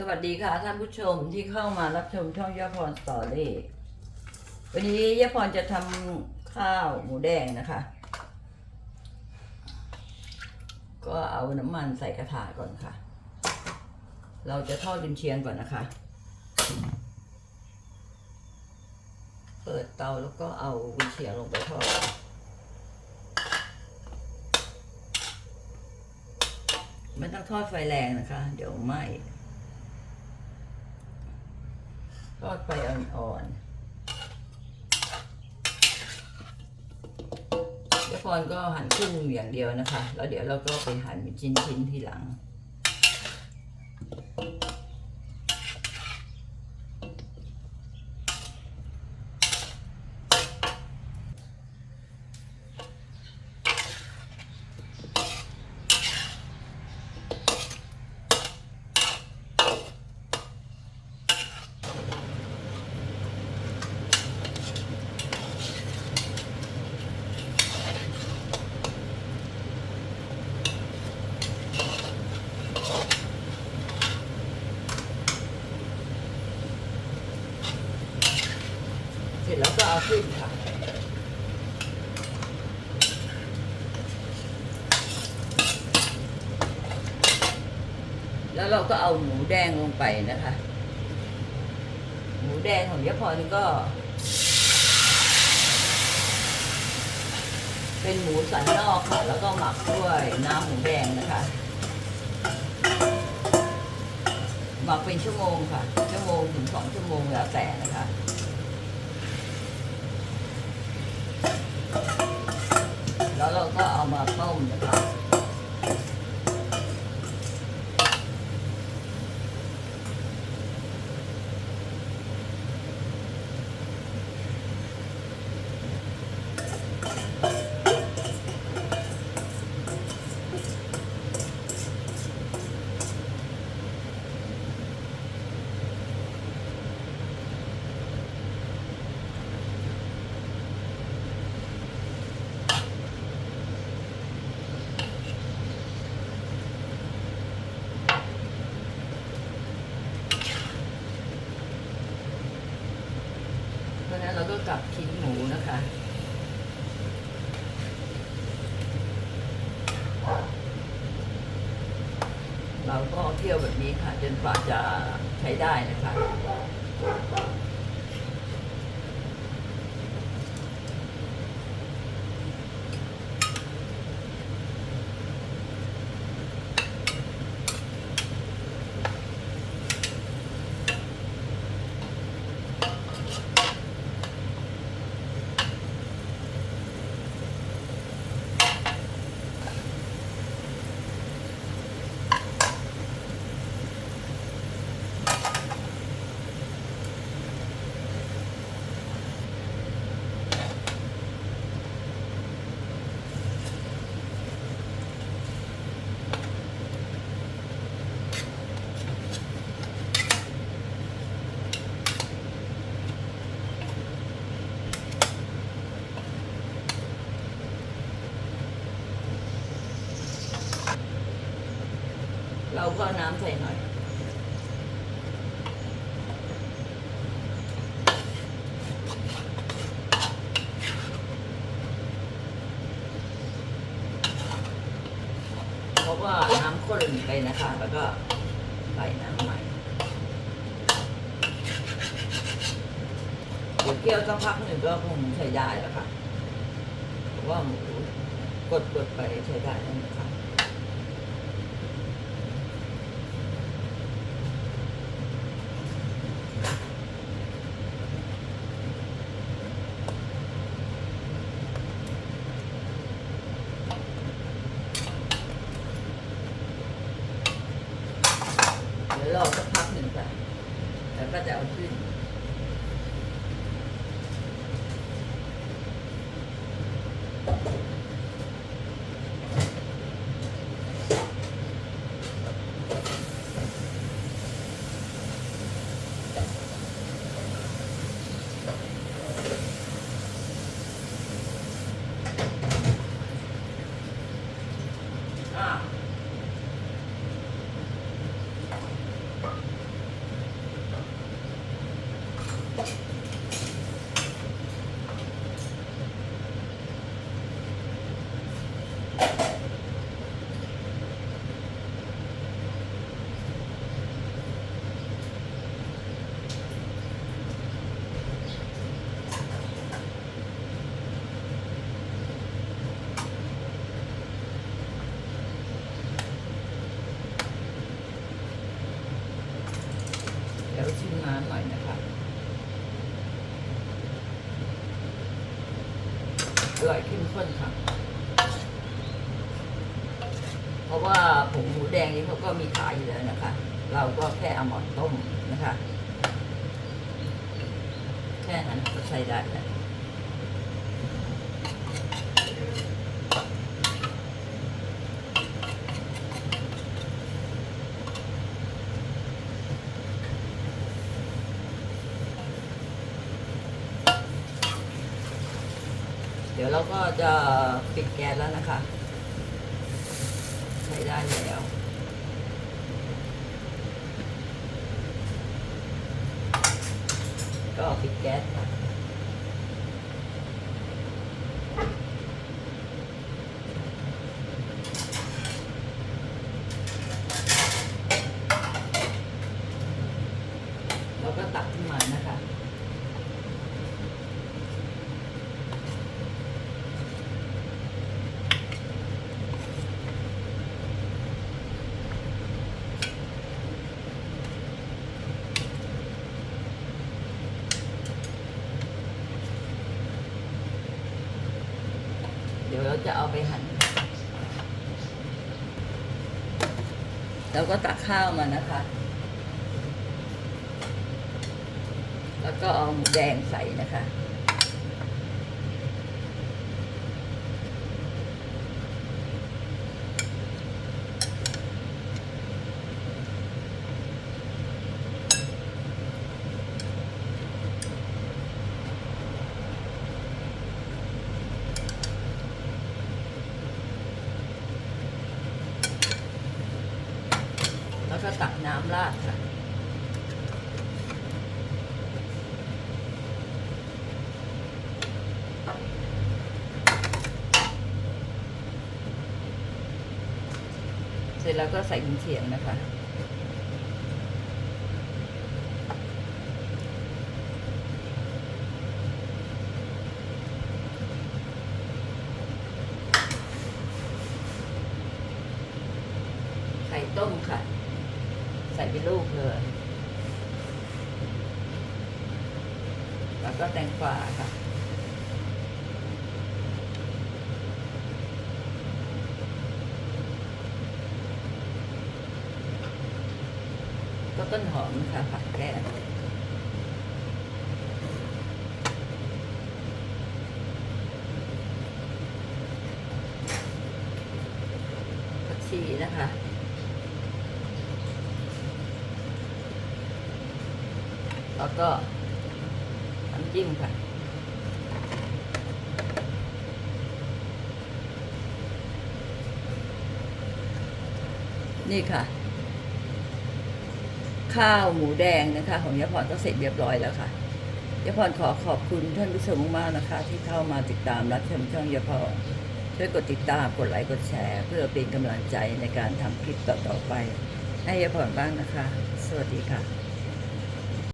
สวัสดีค่ะท่านผู้ชมที่เข้ามารับชมช่องยาพรสตอรี่วันนี้ยาพรจะทำข้าวหมูแดงนะคะ ก็เอาน้ำมันใส่กระถาก่อนค่ะ เราจะทอดกุนเชียงก่อนนะคะ เปิดเตาแล้วก็เอากุนเชียงลงไปทอดไม่ต้องทอดไฟแรงนะคะ เดี๋ยวไหม้ ทอดไฟอ่อนๆเดี๋ยวพรก็หั่นครึ่งอย่างเดียวนะคะ แล้วเดี๋ยวเราก็ไปหั่นเป็นชิ้นๆทีหลัง เสร็จแล้วก็เอาขึ้นค่ะ แล้วเราก็เอาหมูแดงลงไปนะคะ หมูแดงของยะพรก็ เป็นหมูสันนอกค่ะ แล้วก็หมักด้วยน้ำหมูแดงนะคะหมักเป็นชั่วโมงค่ะ ชั่วโมงถึงสองชั่วโมงแล้วแต่นะคะแล้วเราก็เอามาต้มนะคะ เพราะฉะนั้นเราก็กลับชิ้นหมูนะคะเราก็เที่ยวแบบนี้ค่ะ จนกว่าจะใช้ได้นะคะ เราก็เอาน้ำใส่หน่อยเพราะว่าน้ำข้นไปนะคะ แล้วก็ใส่น้ำใหม่เดี๋ยวเคี่ยวสักพักหนึ่งก็คงใช้ได้แล้วค่ะเพราะว่าหมูกดกดๆไปใช้ได้แล้วนะคะ เดี๋ยวรอ สินค่ะแล้วก็จะเอาขึ้น อะ เดี๋ยวชิมน้ำหน่อยนะคะอร่อยเข้มข้นค่ะ เพราะว่าผงหมูแดงนี้เขาก็มีขายอยู่แล้วนะคะ เราก็แค่เอาหมอนต้มนะคะ แค่นั้นก็ใช้ได้แล้ว เดี๋ยวเราก็จะปิดแก๊สแล้วนะคะ ใช้ได้แล้วก็ปิดแก๊สค่ะเราก็ตักขึ้นมานะคะ เดี๋ยวเรา จะเอาไปหั่นแล้วก็ตักข้าวมานะคะ แล้วก็เอาหมูแดงใส่นะคะ ก็ตักน้ำราดค่ะเสร็จแล้วก็ใส่กุนเชียงนะคะ ไข่ต้มค่ะ ใส่เป็นลูกเลย แล้วก็แตงกวาค่ะก็ต้นหอมค่ะผักแก้วผักชีนะคะ แล้วก็น้ำจิ้มค่ะนี่ค่ะ ข้าวหมูแดงนะคะ ของยาพรก็เสร็จเรียบร้อยแล้วค่ะยาพรขอขอบคุณท่านผู้ชมมากๆนะคะ ที่เข้ามาติดตามรับชมช่องยาพรช่วยกดติดตามกดไลค์กดแชร์ เพื่อเป็นกำลังใจในการทำคลิปต่อๆไป ให้ยาพรบ้างนะคะ สวัสดีค่ะ